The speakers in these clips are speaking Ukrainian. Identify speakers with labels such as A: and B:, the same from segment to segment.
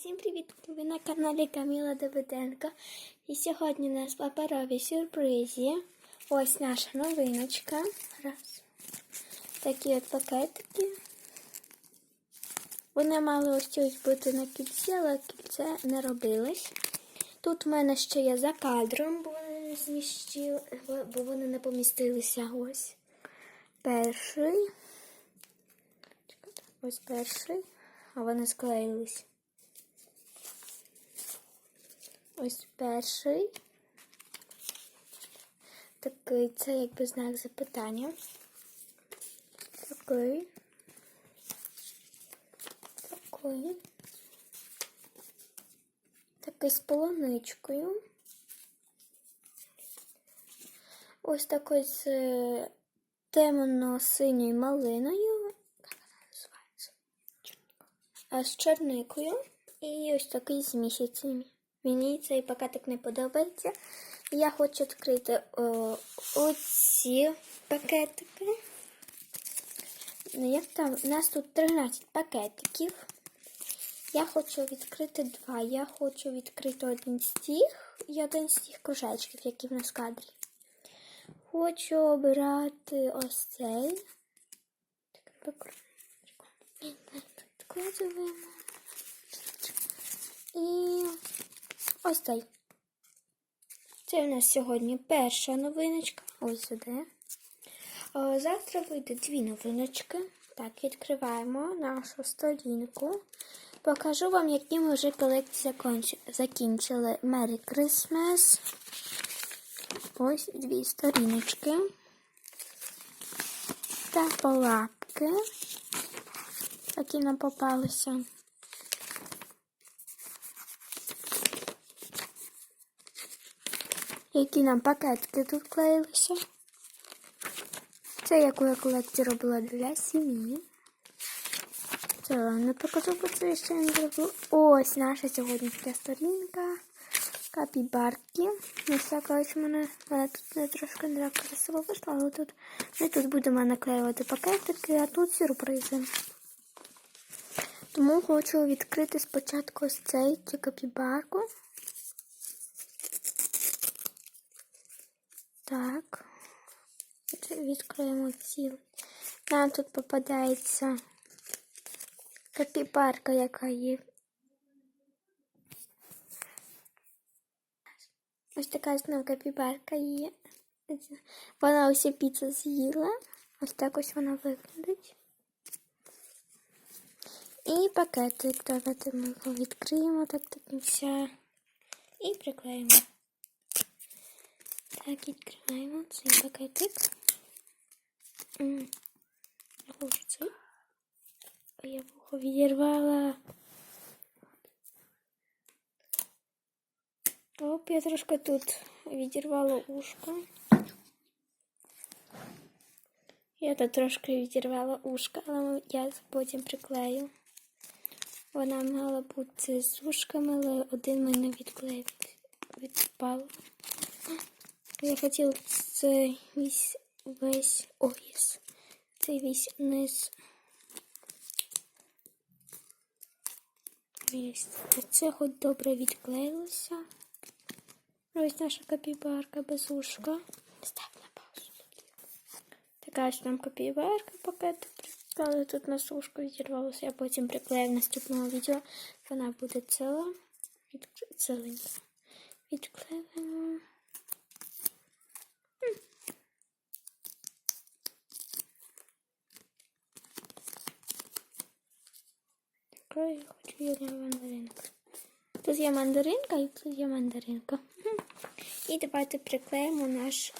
A: Всім привіт! Ви на каналі Каміла Давиденко. І сьогодні у нас паперові сюрпризи. Ось наша новиночка. Раз. Такі от пакетики. Вони мали ось ось бути на кільці, але кільце не робилось. Тут в мене ще є за кадром, зміщили, бо вони не помістилися. Ось перший. Ось перший, а вони склеїлись. Ось перший. Такий це якби знак запитання. Такий. Такий. Такий з полоничкою. Ось такий з е, темно-синьою малиною. Як вона називається? З черникою. І ось такий з місяцями. Мені цей пакетик не подобається. Я хочу відкрити о, оці пакетики. Ну, Як там? У нас тут 13 пакетиків. Я хочу відкрити два. Я хочу відкрити один з тих і один з тих кружечків, які в нас в кадрі. Хочу обирати ось цей. Так, Відкладуємо. І ось цей. Це у нас сьогодні перша новиночка. Ось сюди. О, Завтра вийде дві новиночки. Так, відкриваємо нашу сторінку. Покажу вам, які ми вже колекції закінчили. Merry Christmas. Ось дві сторіночки. Та полапки, які нам попалися. Які нам пакетки тут клеїлися. Це яку я колекцію робила для сім'ї. Це вам не покажу, бо це ще не зробила. Ось наша сьогоднішня сторінка. Капібарки. Не все, колись мене, мене тут не трошки не красиво вийшло, але тут ми тут будемо наклеювати пакетики, а тут сюрпризи. Тому хочу відкрити спочатку ось цей цю капібарку. Так. Відкриємо ці. Нам тут попадається капібарка, яка є. Ось така знову капібарка є. Вона усі піцу з'їла. Ось так ось вона виглядить. І пакетик. Давайте ми його відкриємо так до кінця. І приклеїмо. Так, відкриваємо цей пакетик. Ось цей. Я вухо відірвала. Оп, я трошки тут відірвала ушко. Я тут трошки відірвала ушко, але я потім приклею. Вона мала бути з ушками, але один мене відклеїв відпало. Я хотіла цей весь весь оїс. Цей весь низ. Це хоч добре відклеїлося. Ось наша копібарка без ушка. Став на паузу. Така ось там копібарка пакетик. Але тут на сушку відірвалося, я потім приклею наступного відео. Вона буде ціла. Ціленька. Відклеюємо. Така я хочу є мандаринка. Тут є мандаринка і тут є мандаринка. І давайте приклеїмо наш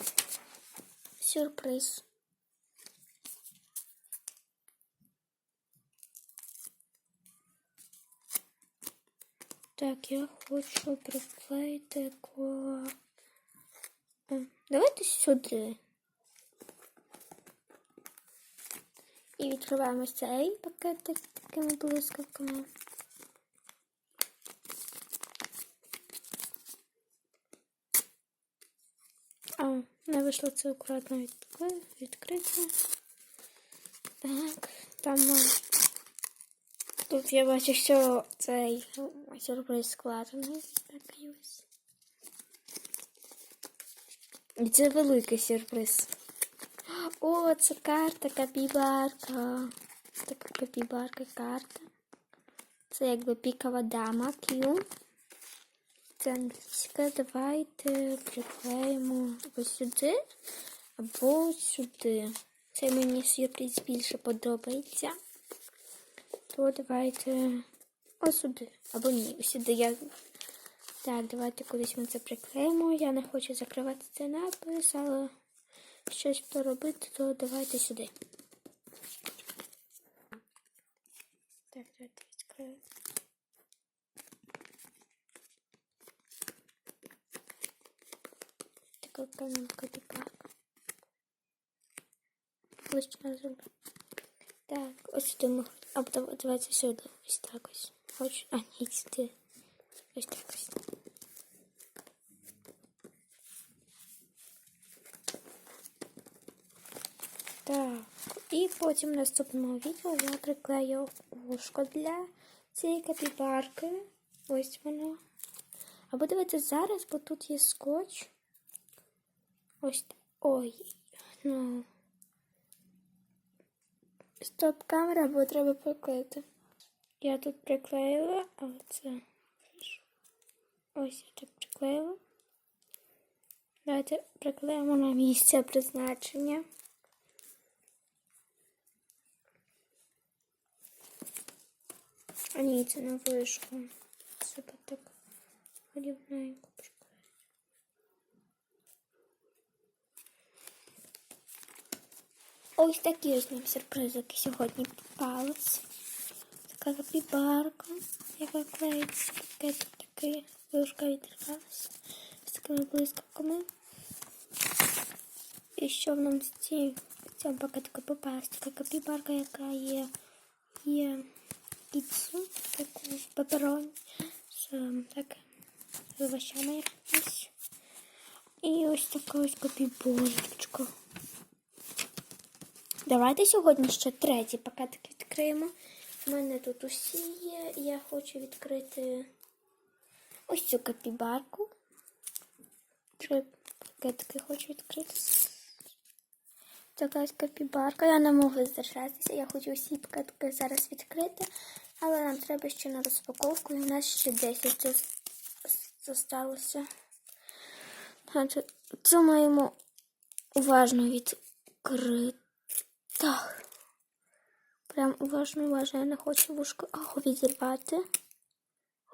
A: сюрприз. Так, я хочу приклеїти ко... Давайте сюди. І відкриваємо цей пакетик такими блискавками. А, не вийшло це акуратно відкрити. Так, там Тут я бачу, що цей сюрприз складений. Такий ось. І це великий сюрприз. О, це карта капібарка. Така капібарка карта. Це якби пікова дама Q. Це англійська. Давайте приклеїмо ось сюди або сюди. Це мені сюрприз більше подобається. То давайте ось сюди. Або ні, сюди я. Так, давайте кудись ми це приклеїмо. Я не хочу закривати цей напис, але щось поробити, то давайте сюди. Так, давайте відкриємо. Така камінка така. Ось що я зроблю. Так, ось сюди ми. А потім давайте сюди. Ось так ось. Хочу. А, ні, сюди. Ось так ось. Так, і потім в наступному відео я приклею вушко для цієї капібарки. Ось воно. Або давайте зараз, бо тут є скотч. Ось. так. Ой. Ну. Стоп камера, бо треба приклеїти. Я тут приклеїла, але це. Ось я тут приклеїла. Давайте приклеїмо на місце призначення. А ні, це не вийшло. Треба так рівненько приклеїти. Ось такі ось нам сюрпризики сьогодні попались. Така капібарка, яка клеїться, таке тут таке вишка відривалася з такими блискавками. І що в нам з цією в цьому пакетику попалась така капібарка, яка є, є піцу, таку пепероні з ем, так, з овощами якимось. І ось така ось капіборочка. Давайте сьогодні ще третій пакетик відкриємо. У мене тут усі є. Я хочу відкрити ось цю капібарку. Три пакетики хочу відкрити. Така ось капібарка. Я не можу здержатися. Я хочу усі пакетики зараз відкрити. Але нам треба ще на розпаковку. І у нас ще 10 зос- зосталося. Значить, Це маємо уважно відкрити. Так. Прям уважно, уважно, я не хочу вушко Ого, відірвати.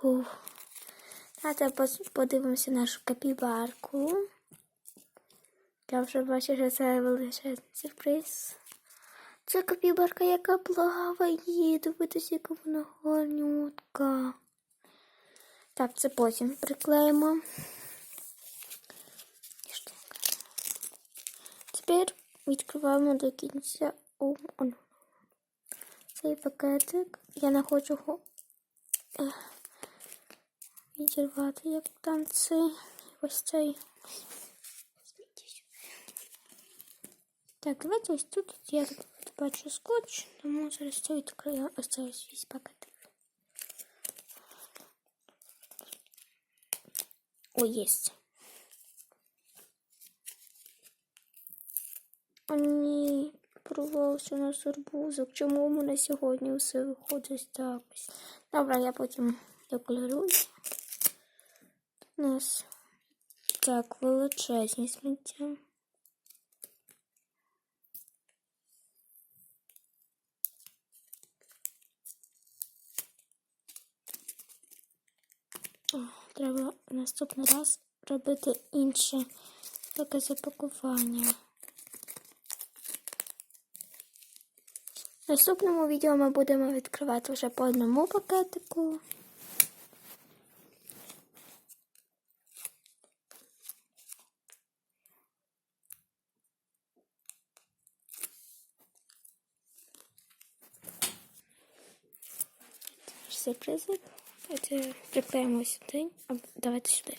A: Ух. Давайте подивимося нашу капібарку. Я вже бачу, що це величезний сюрприз. Це капібарка, яка плаває. Дивитися, яка вона гарнютка. Так, це потім приклеїмо. Тепер відкриваємо до кінця. О, он. Цей пакетик. Я не хочу його е, відірвати, як там цей. Ось цей. Так, давайте ось тут. Я тут бачу скотч, тому зараз це відкрию ось цей весь пакетик. О, єсть. А ні, порвався на арбузок. Чому у мене сьогодні все виходить так? Добре, я потім деколерую. У нас так величезні сміття. Треба наступний раз робити інше таке запакування. В наступному відео ми будемо відкривати вже по одному пакетику. Сюрпризи. Давайте приклеїмо сюди. Давайте сюди.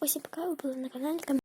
A: Ось я поки ви були на каналі.